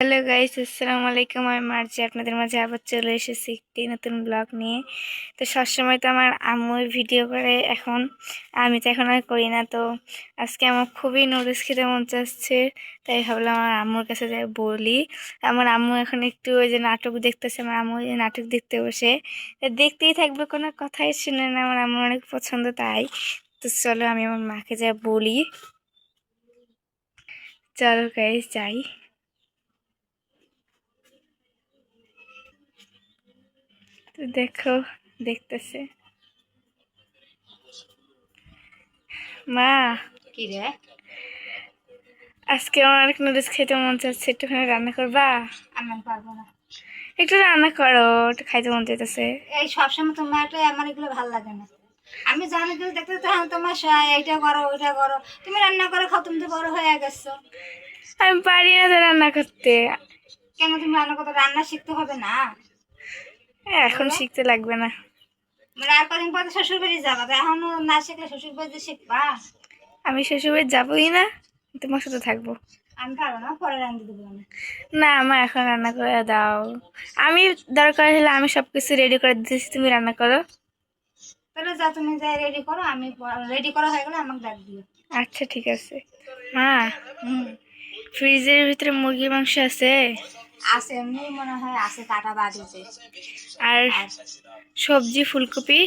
Hello guys আসসালামু আলাইকুম আমি মার্জি আপনাদের মাঝে আবার চলে এসেছি একটি নতুন ব্লগ নিয়ে। তো সবসময় তো আমার আম্মুই ভিডিও করে এখন। আমি তো এখন আর করি না। তো আজকে আমার খুবই নুডলস খেতে মন চাচ্ছে। তাই ভাবলাম আমার আম্মুর কাছে যাই বলি। আমার আম্মু এখন একটু ওই যে নাটক দেখতেছে। আমার আম্মু যে নাটক দেখতে বসে। দেখতেই থাকবে, কোনো কথাই শুনে না। আমার আম্মুর অনেক পছন্দ, তাই। তো চলো আমি আমার মাকে যাই বলি। চলো গাইস যাই। তো দেখো দেখতেছে। মা কি রে? আজকে আমার অনেক নুডলস খেতে মন চাচ্ছে একটুখানি রান্না করবা? আমি পারব না। একটু রান্না করো একটু খাইতে মন চাইতেছে। এই সবসময় তোমার একটা আমার এগুলো ভালো লাগে না। আমি জানি কিন্তু দেখতে তো হ্যাঁ তোমার এইটা করো ওইটা করো। তুমি রান্না করে খাও তুমি তো বড় হয়ে গেছো। আমি পারি না তো রান্না করতে। কেন তুমি রান্না করতে রান্না শিখতে হবে না? এখন শিখতে লাগবে না। মানে আর কদিন পরে শ্বশুর বাড়ি যাবা এখনও না শিখলে শ্বশুর বাড়িতে শিখবা? আমি শ্বশুরবাড়ি যাবোই না তোমার সাথে থাকব। আমি পারব না পরে রান্না দেবো না আমার এখন রান্না করে দাও। আমি দরকার হলে আমি সব কিছু রেডি করে দিতেছি তুমি রান্না করো। তাহলে যা তুমি যাই রেডি করো আমি রেডি করা হয়ে গেলে আমাকে ডাক দিও। আচ্ছা ঠিক আছে। মা ফ্রিজের ভিতরে মুরগির মাংস আছে? আছে এমনি মনে হয় আছে কাটা বাড়িতে আর সবজি ফুলকপি?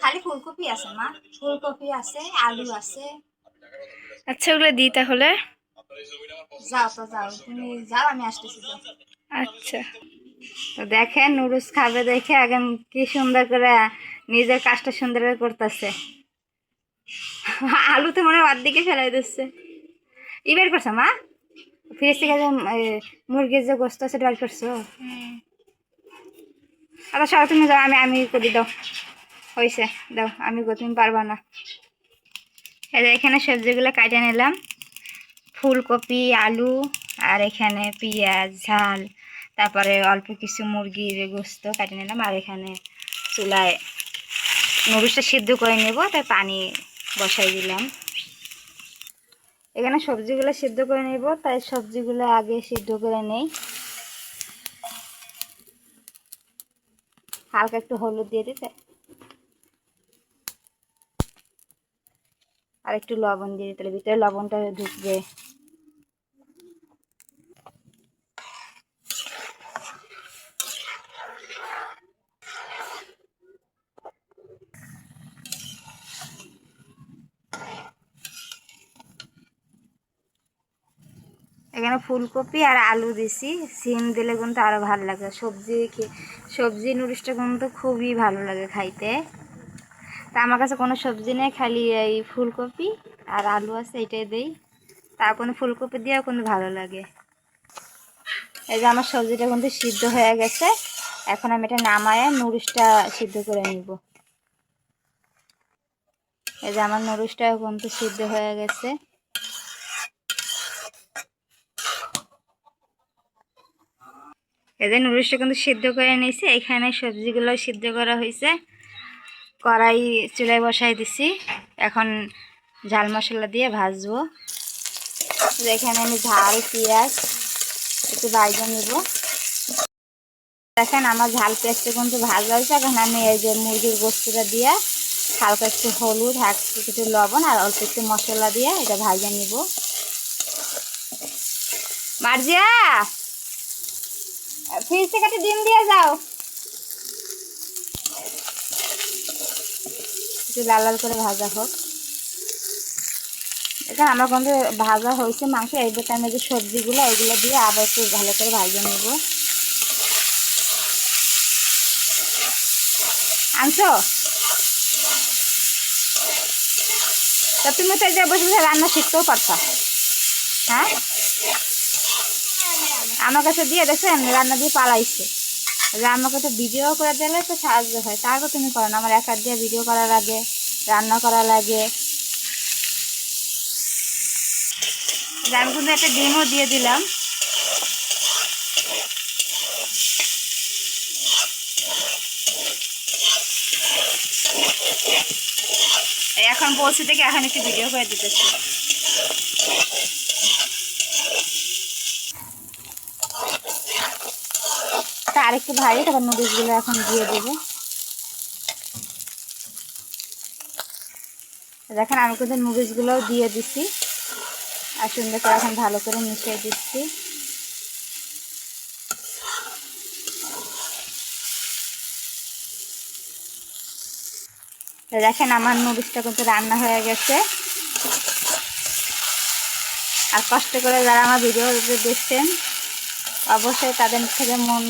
খালি ফুলকপি আছে মা। ফুলকপি আছে আলু আছে। আচ্ছা ওগুলো দিই তাহলে। যাও তো যাও। তুমি যাও আমি আসতেছি আচ্ছা। তো দেখেন নুডলস খাবে দেখে এখন কি সুন্দর করে নিজের কাজটা সুন্দর করে করতেছে। আলু তো মনে হয় অর্ধেকে ফেলাই দিচ্ছে। ই বের করছ মা। ফ্রিজ থেকে যে মুরগির যে গোস্ত আছে বের করছ? আচ্ছা সব তুমি যাও আমি আমি করি দাও। হয়েছে দাও আমি তুমি পারবা না। এই যে এখানে সবজিগুলো কাটে নিলাম। ফুলকপি আলু আর এখানে পেঁয়াজ ঝাল তারপরে অল্প কিছু মুরগির গোস্ত কাটে নিলাম আর এখানে চুলায় নুডলসটা সিদ্ধ করে নেব তাই পানি বসাই দিলাম। এখানে সবজিগুলো সিদ্ধ করে নেব, তাই সবজিগুলো আগে সিদ্ধ করে নেই। হালকা একটু হলুদ দিয়ে দিতে। আর একটু লবণ দিয়ে দিতে। ভিতরে লবণটা ঢুকবে। এখানে ফুলকপি আর আলু দিছি। সিম দিলে কিন্তু আরও ভালো লাগে। সবজি সবজি নুডলসটা কিন্তু খুবই ভালো লাগে খাইতে। তা আমার কাছে কোনো সবজি নেই, খালি এই ফুলকপি আর আলু আছে এটাই দেই। তা কোনো ফুলকপি দিয়েও কিন্তু ভালো লাগে। এই যে আমার সবজিটা কিন্তু সিদ্ধ হয়ে গেছে। এখন আমি এটা নামায় নুডলসটা সিদ্ধ করে নিব। এই যে আমার নুডলসটাও কিন্তু সিদ্ধ হয়ে গেছে। এদের নুডলসটা কিন্তু সিদ্ধ করে নিয়েছি। এখানে সবজিগুলো সিদ্ধ করা হয়েছে। কড়াই চুলায় বসাই দিছি। এখন ঝাল মশলা দিয়ে ভাজবো। এখানে আমি ঝাল, পেঁয়াজ একটু বাইজে নিব। দেখেন আমার ঝাল পেঁয়াজটা কিন্তু ভাজা হয়েছে। এখন আমি এই যে মুরগির গোস্তটা দিয়ে হালকা একটু হলুদ, হালকা একটু লবণ আর অল্প একটু মশলা দিয়ে এটা ভাজে নিব। মার্জিয়া! ফ্রিজ থেকে একটা ডিম দিয়ে যাও। একটু লাল লাল করে ভাজা হোক। এটা আমার কিন্তু ভাজা হয়েছে, মাংস। এই টাইমে যে সবজিগুলো, এগুলো দিয়ে আবার একটু ভালো করে ভাজা নেব। আনছো? তা তুমি তো এই যে বসে রান্না শিখতেও পারতা। হ্যাঁ? আমার কাছে দিয়ে দেখছেন রান্না দিয়ে পালাইছে। আমাকে তো ভিডিও করে দিলে তো সাহায্য হয়। তারপর তুমি করো না, আমার এক দিয়ে ভিডিও করা লাগে, রান্না করা লাগে। আমি কিন্তু একটা ডিমও দিয়ে দিলাম। এখন বলছি থেকে এখন একটু ভিডিও করে দিতেছি। আরেকটু ভারী তারপর নুডলসগুলো এখন দিয়ে দেবো। দেখেন, আমি কিন্তু নুডলসগুলোও দিয়ে দিছি। আর সুন্দর করে এখন ভালো করে মিশিয়ে দিচ্ছি। দেখেন, আমার নুডলসটা কিন্তু রান্না হয়ে গেছে। আর কষ্ট করে যারা আমার ভিডিও দেখছেন, অবশ্যই তাদের থেকে মন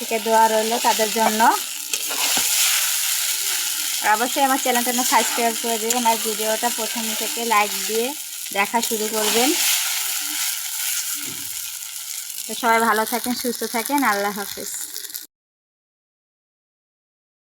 থেকে দেওয়া রইল তাদের জন্য। আর অবশ্যই আমার চ্যানেলটা সাবস্ক্রাইব করে দেবেন আর ভিডিওটা প্রথম থেকে লাইক দিয়ে দেখা শুরু করবেন। তো সবাই ভালো থাকেন, সুস্থ থাকেন, আল্লাহ হাফিজ।